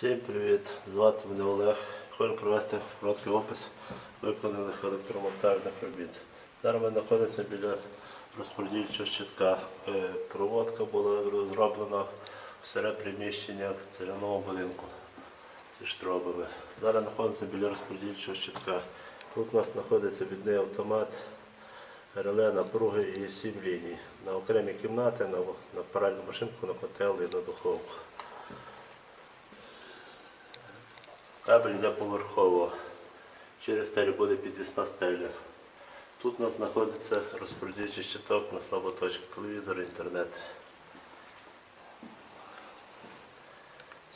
Всім привіт! Звати мене Олег. Хочу провести короткий опис виконаних електромонтажних робіт. Зараз ми знаходимося біля розподільчого щитка. Е, Проводка була розроблена в серед приміщення в цегляному будинку зі штробами. Зараз знаходимося біля розподільчого щитка. Тут у нас знаходиться відний автомат, реле напруги і сім ліній. На окремі кімнати, на, пральну машинку, на котел і на духовку. Кабель йде поверхово. Через стелю буде підвісна стеля. Тут у нас знаходиться розподільчий щиток на слаботочки, телевізор, інтернет.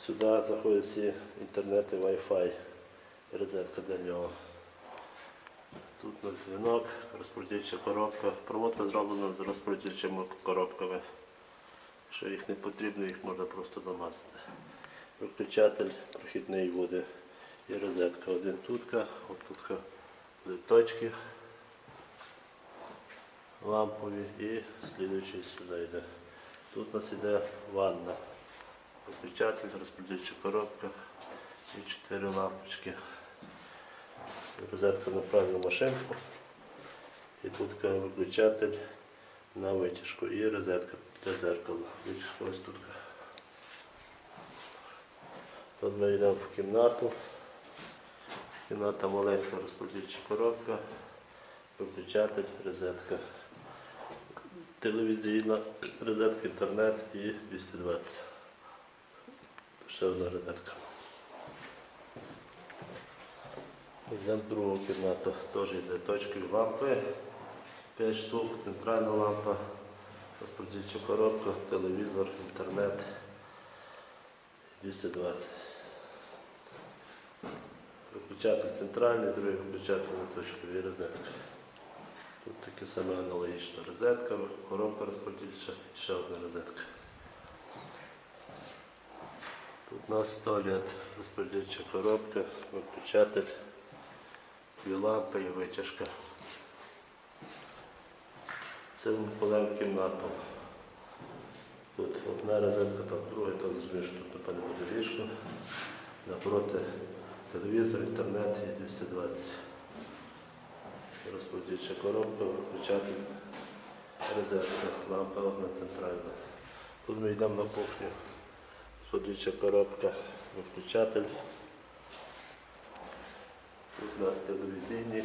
Сюди заходять всі інтернети, Wi-Fi, розетка для нього. Тут у нас дзвінок, розподільча коробка. Проводка зроблена з розподільчими коробками. Якщо їх не потрібно, їх можна просто намазати. Виключатель прохідний буде і розетка. Один тутка, от тутка будуть точки лампові і слідуючий сюди йде. Тут у нас йде ванна. Виключатель, розподільча коробка і чотири лампочки. Розетка на правильну машинку. І тут виключатель на витяжку і розетка для зеркала. Витяжка ось тут. Тут ми йдемо в кімнату. Кімната маленька розподільча коробка, виключатель, розетка. Телевізійна розетка, інтернет і 220. Ще одна розетка. Йдемо в другу кімнату. Теж йде точки лампи. 5 штук, центральна лампа, розподільча коробка, телевізор, інтернет. 220. Виключатель центральний, другий виключатель на точкові розетки. Тут таке саме аналогічно розетка, коробка розподільча ще одна розетка. Тут у нас туалет, розподільча коробка, виключатель, дві лампи і витяжка. Це впадаємо кімнату. Тут одна розетка, там друга, там тут напевно буде ліжко. Напроти телевізор, інтернет і 220. Розподільча коробка, виключатель, розетка, лампа одна центральна. Тут ми йдемо на кухню. Розподільча коробка, виключатель. Тут у нас телевізійний,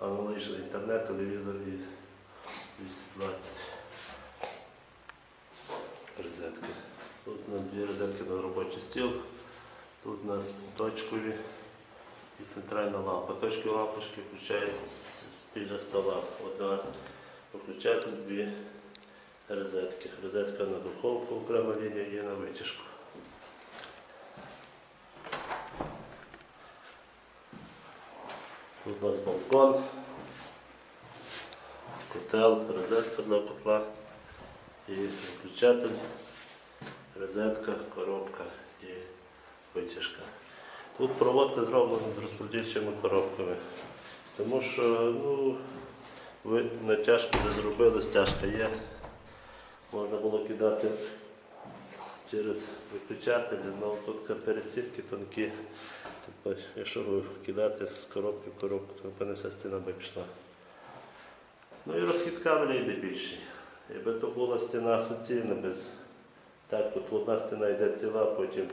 аналогічний інтернет, телевізор і 220 розетки. Тут у нас дві розетки на робочий стіл. Тут у нас точкові і центральна лампа. Точкові лампочки включаються біля стола. Одна включатель, дві розетки. Розетка на духовку, окрема лінія є на витяжку. Тут у нас балкон, котел, розетка для котла і виключатель, розетка, коробка і витяжка. Тут проводка зроблена з розподільчими коробками, тому що ну, ви натяжку вже зробили, стяжка є. Можна було кидати через виключателі, але тут перестінки тонкі. Тобто, якщо ви кидати з коробки в коробку, то понесе стіна би пішла. Ну і розхід кабеля йде більший. Якби то була стіна суцільна, без так, тут одна стіна йде ціла, потім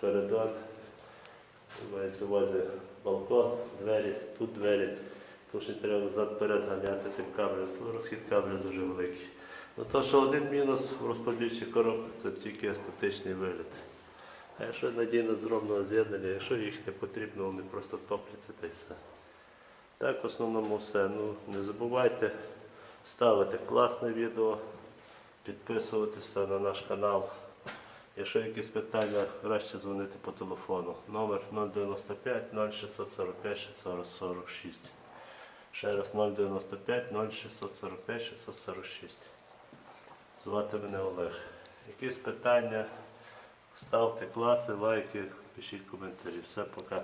коридор, мається балкон, двері, тут двері, тому що треба взад-перед ганяти тим кабелем, то розхід кабеля дуже великий. Ну то, що один мінус в розподільчих коробках, це тільки естетичний вигляд. А якщо надійно зроблено з'єднання, якщо їх не потрібно, вони просто топляться та й все. Так, в основному все. Ну, не забувайте ставити класне відео, підписуватися на наш канал. Якщо якісь питання, краще дзвонити по телефону. Номер 095 0645 646. Ще раз 095 0645 646. Звати мене Олег. Якісь питання, ставте класи, лайки, пишіть коментарі. Все, пока.